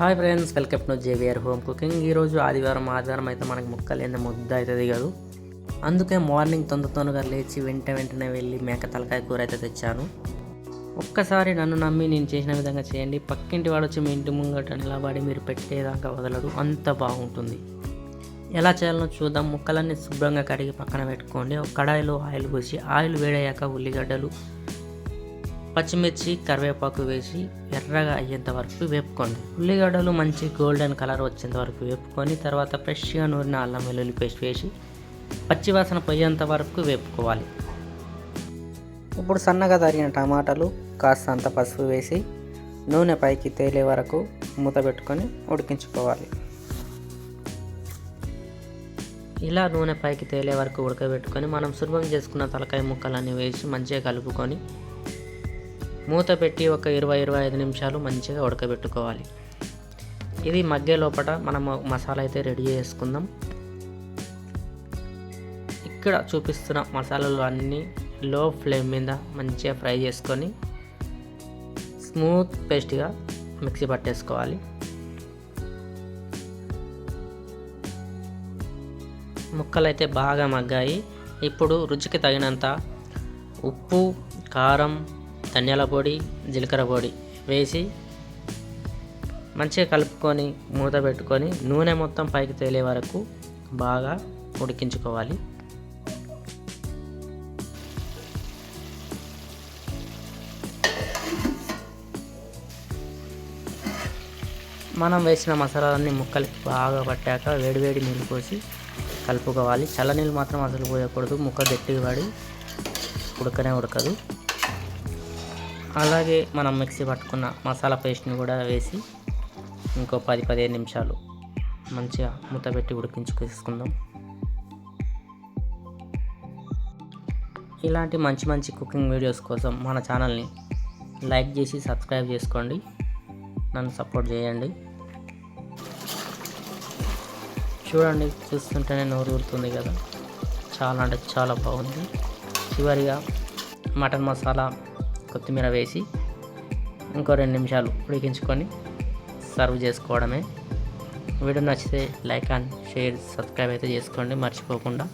Hi friends welcome to JVR home cooking. ఈరోజు ఆదివారం ఆదివారం అయితే మనకి ముక్కలు ఏంది ముద్ద అయితే దిగదు అందుకే మార్నింగ్ తొందర తొందరగా లేచి వెంట వెంటనే వెళ్ళి మేక తలకాయ కూర అయితే తెచ్చాను. ఒక్కసారి నన్ను నమ్మి నేను చేసిన విధంగా చేయండి. పక్కింటి వాడు వచ్చి మీ ఇంటి ముంగట నిలబడి మీరు పెట్టేదాకా వదలడు. అంత బాగుంటుంది. ఎలా చేయాలో చూద్దాం. ముక్కలన్నీ శుభ్రంగా కడిగి పక్కన పెట్టుకోండి. ఒక కడాయిలో ఆయిల్ పోసి ఆయిల్ వేడయ్యాక ఉల్లిగడ్డలు పచ్చిమిర్చి కరివేపాకు వేసి ఎర్రగా అయ్యేంత వరకు వేపుకోండి. ఉల్లిగడ్డలు మంచి గోల్డెన్ కలర్ వచ్చేంత వరకు వేపుకొని తర్వాత ఫ్రెష్గా నూరిన అల్లం వెల్లుల్లి పేస్ట్ వేసి పచ్చివాసన పోయేంత వరకు వేపుకోవాలి. ఇప్పుడు సన్నగా తరిగిన టమాటాలు కాస్తంత పసుపు వేసి నూనె పైకి తేలే వరకు మూత పెట్టుకొని ఉడికించుకోవాలి. ఇలా నూనె పైకి తేలే వరకు ఉడకబెట్టుకొని మనం సులభం చేసుకున్న తలకాయ ముక్కలన్నీ వేసి మంచిగా కలుపుకొని మూత పెట్టి ఒక ఇరవై ఇరవై ఐదు నిమిషాలు మంచిగా ఉడకబెట్టుకోవాలి. ఇది మగ్గే లోపల మనం మసాలా అయితే రెడీ చేసుకుందాం. ఇక్కడ చూపిస్తున్న మసాలాలు అన్నీ లో ఫ్లేమ్ మీద మంచిగా ఫ్రై చేసుకొని స్మూత్ పేస్ట్గా మిక్సీ పట్టేసుకోవాలి. ముక్కలు అయితే బాగా మగ్గాయి. ఇప్పుడు రుచికి తగినంత ఉప్పు కారం ధనియాల పొడి జీలకర్ర పొడి వేసి మంచిగా కలుపుకొని మూత పెట్టుకొని నూనె మొత్తం పైకి తేలే వరకు బాగా ఉడికించుకోవాలి. మనం వేసిన మసాలాలన్నీ ముక్కలకి బాగా పట్టాక వేడివేడి నీళ్ళు పోసి కలుపుకోవాలి. చల్ల నీళ్ళు మాత్రం అసలు పోయకూడదు. ముక్క గట్టిగా పడి ఉడకనే ఉడకదు. అలాగే మనం మిక్సీ పట్టుకున్న మసాలా పేస్ట్ని కూడా వేసి ఇంకో పది పదిహేను నిమిషాలు మంచిగా మూత పెట్టి ఉడికించుకేసుకుందాం ఇలాంటి మంచి మంచి కుకింగ్ వీడియోస్ కోసం మన ఛానల్ని లైక్ చేసి సబ్స్క్రైబ్ చేసుకోండి. నన్ను సపోర్ట్ చేయండి. చూడండి చూస్తుంటేనే నోరు ఊరుతుంది కదా. చాలా అంటే చాలా బాగుంది. చివరిగా మటన్ మసాలా కొత్తిమీర వేసి ఇంకో రెండు నిమిషాలు ఉడికించుకొని సర్వ్ చేసుకోవడమే. వీడియో నచ్చితే లైక్ అండ్ షేర్ సబ్స్క్రైబ్ అయితే చేసుకోండి మర్చిపోకుండా.